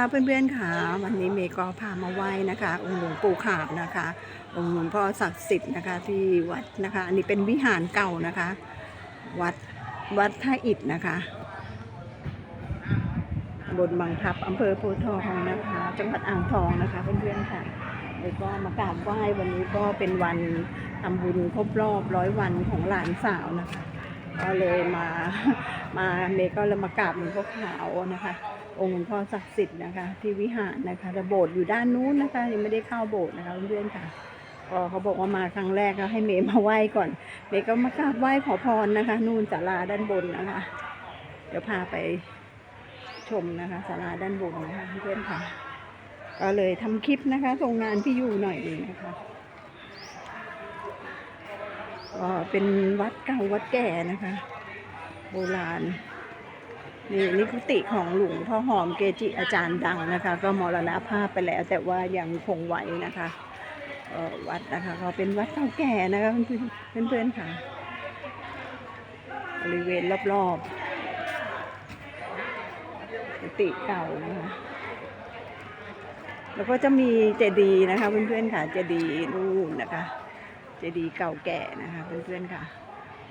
ค่ะเพื่อนๆค่ะวันนี้เมย์ก็พามาไหว้นะคะ องค์หลวงปู่ขาบนะคะ องค์หลวงพ่อศักดิ์สิทธิ์นะคะที่วัดนะคะ อันนี้เป็นวิหารเก่านะคะ วัดวัดท่าอิฐนะคะบนบางพลับอำเภอโพทองนะคะ จังหวัดอ่างทองนะคะเพื่อนๆค่ะแล้วก็มากราบไหว้วันนี้ก็เป็นวันทำบุญครบรอบร้อยวันของหลานสาวนะคะ ก็เลยมามาเมย์ก็เลยมากราบหลวงพ่อขาวนะคะ องค์หลวงพ่อศักดิ์สิทธิ์นะคะ ที่วิหารนะคะแต่โบสถ์อยู่ด้านนู้นนะคะ ยังไม่ได้เข้าโบสถ์นะคะเพื่อนๆค่ะก็เขาบอกว่ามาครั้งแรกก็ให้เมย์มาไหว้ก่อน เมย์ก็มากราบไหว้ขอพรนะคะ นู่นศาลาด้านบนนะคะ เดี๋ยวพาไปชมนะคะศาลาด้านบนนะคะเพื่อนๆค่ะ ก็เลยทำคลิปนะคะส่งงานพี่ยูหน่อยหนึงนะคะก็เป็นวัดเก่าวัดแก่นะคะ โบราณ นี่นี่กุฏิของหลวงพ่อหอมเกจิอาจารย์ดังนะคะ ก็มรณภาพไปแล้วแต่ว่ายังคงไว้นะคะวัดนะคะก็เป็นวัดเก่าแก่นะคะเพื่อนๆเพื่อนค่ะ บริเวณรอบๆกุฏิเก่านะคะแล้วก็จะมีเจดีย์นะคะเพื่อนๆค่ะเจดีย์นู่นนะคะ เจดีย์เก่าแก่นะคะเพื่อนๆค่ะ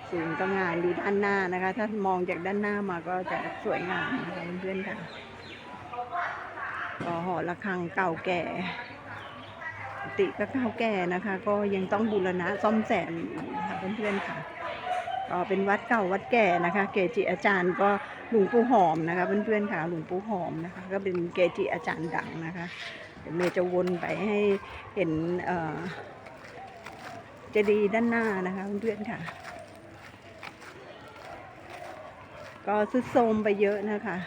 สูงตั้งงานดูด้านหน้านะคะ ถ้ามองจากด้านหน้ามาก็จะสวยงามนะคะเพื่อนๆค่ะก็หอระฆังเก่าแก่กุฏิก็เก่าแก่นะคะ ก็ยังต้องบูรณะซ่อมแซมอยู่ะเพื่อนๆค่ะก็เป็นวัดเก่าวัดแก่นะคะ เกจิอาจารย์ก็หลวงปู่หอมนะคะ เพื่อนๆค่ะหลวงปู่หอมนะคะ ก็เป็นเกจิอาจารย์ดังนะคะเดี๋ยวเมย์จะวนไปให้เห็นเจดีย์ด้านหน้านะคะเพื่อนๆค่ะ ก็ซุดโทรมไปเยอะนะคะ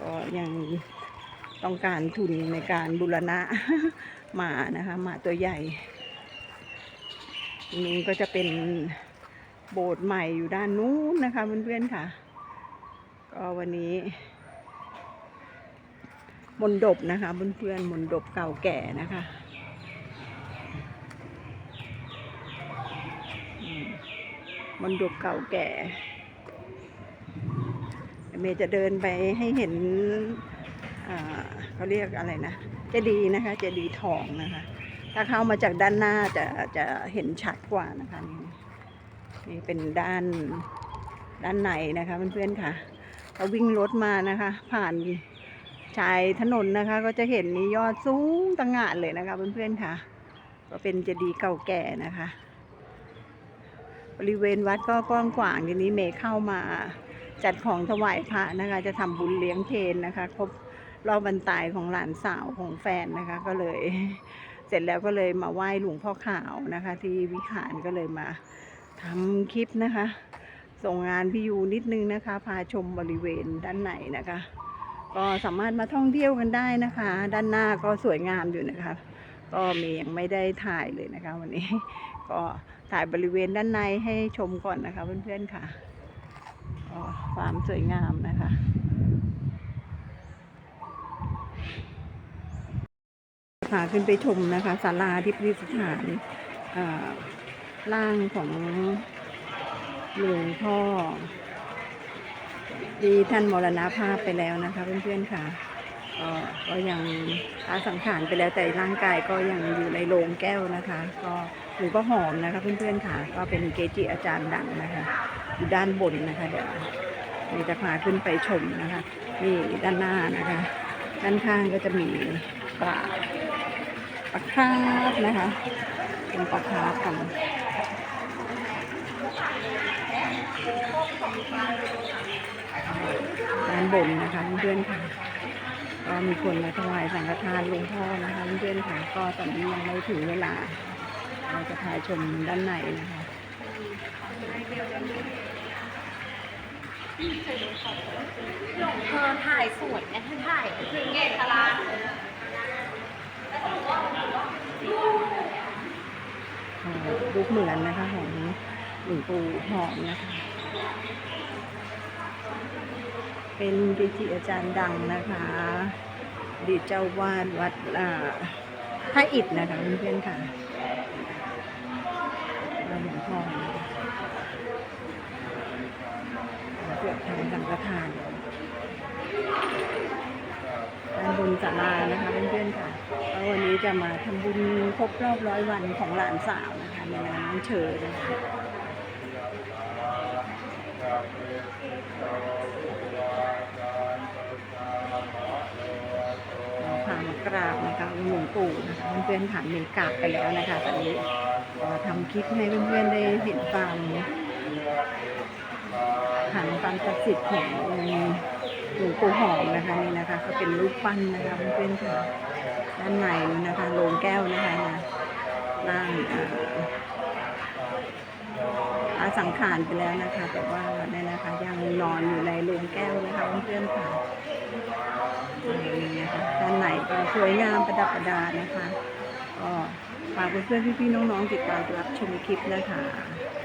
ก็ยังต้องการทุนในการบูรณะหมานะคะหมาตัวใหญ่นี้ก็จะเป็นโบสถ์ใหม่อยู่ด้านนู้นนะคะเพื่อนๆค่ะ ก็วันนี้มนดบนะคะเพื่อนๆมนดบเก่าแก่นะคะมนดบเก่าแก่ เมย์จะเดินไปให้เห็นเขาเรียกอะไรนะเจดีนะคะเจดีทองนะคะ ถ้าเข้ามาจากด้านหน้าจะจะเห็นชัดกว่านะคะนี่นี่เป็นด้านด้านในนะคะเพื่อนๆค่ะเราวิ่งรถมานะคะ ผ่านชายถนนนะคะ ก็จะเห็นนี่ยอดสูงตั้งงานเลยนะคะเพื่อนๆค่ะ ก็เป็นเจดีย์เก่าแก่นะคะ บริเวณวัดก็กว้างขวางทีนี้เมย์เข้ามา จัดของถวายพระนะคะ จะทำบุญเลี้ยงเพนนะคะครบรอบบรรตายของหลานสาวของแฟนนะคะ ก็เลยเสร็จแล้วก็เลยมาไหว้หลวงพ่อขาวนะคะ ที่วิหารก็เลยมาทำคลิปนะคะ ส่งงานพี่ยูนิดนึงนะคะ พาชมบริเวณด้านในนะคะ ก็สามารถมาท่องเที่ยวกันได้นะคะ ด้านหน้าก็สวยงามอยู่นะคะ ก็มียังไม่ได้ถ่ายเลยนะคะ วันนี้ก็ถ่ายบริเวณด้านในให้ชมก่อนนะคะเพื่อนๆค่ะ ความสวยงามนะคะพาขึ้นไปชมนะคะศาลาที่ประดิษฐานร่างของหลวงพ่อที่ท่านมรณภาพไปแล้วนะคะเพื่อนๆค่ะก็ยังตาสังขารไปแล้วแต่ร่างกายก็ยังอยู่ในโรงแก้วนะคะ ก็หลวงพ่อหอมนะคะเพื่อนๆค่ะ ก็เป็นเกจิอาจารย์ดังนะคะ อยู่ด้านบนนะคะเดี๋ยวนี่จะพาขึ้นไปชมนะคะนี่ด้านหน้านะคะ ด้านข้างก็จะมีปลาปลาคาร์ฟนะคะเป็นปลาคาร์ฟกันด้านบนนะคะเพื่อนๆค่ะก็มีคนมาถวายสังฆทานหลวงพ่อนะคะเพื่อนๆค่ะก็ตอนนี้ยังไม่ถึงเวลา เราจะพาชมด้านในนะคะ เธอถ่ายสวยนะเธอถ่ายถึงเกตลาเอ่อรูปเหมือนนะคะของหลวงปูหอมนะคะ เป็นเกจิอาจารย์ดังนะคะดีตเจ้าวาดวัดอ่าพระอิฐนะคะเพื่อนๆค่ะ หลวงพ่อนะคะเพื่อทำสังฆทานด้านบมานะคะเพื่อนๆค่ะเพราะวันนี้จะมาทำบุญครบรอบร้อยวันของหลานสาวนะคะในนาน้องเชอนะคะเร กราบนะคะหลวงปู่นะคะเพื่อนๆผ่านเมกาไปแล้วนะคะตอนนี้ทำคลิปให้เพื่อนๆได้เห็นความผ่านความศักดิ์สิทธิ์ของหลวงปู่หอมนะคะนี่นะคะก็เป็นรูปปั้นนะคะเพื่อนๆค่ะด้านในนะคะโลงแก้วนะคะนะร่างอาสังขารไปแล้วนะคะ แต่ว่าเนี่ยนะคะยังนอนอยู่ในโลงแก้วนะคะเพื่อนๆค่ะ ด้านในก็สวยงามประดับประดานะคะก็ฝากเพื่อนๆพี่ๆน้องๆติดตามรับชมคลิปนะคะ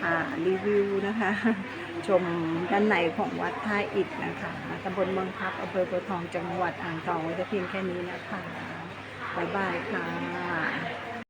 ค่ะรีวิวนะคะ ชมด้านในของวัดท่าอิฐนะคะตำบลเมืองพับอำเภอโพทองจังหวัดอ่างทองจะเพียงแค่นี้นะคะบ๊ายบายค่ะ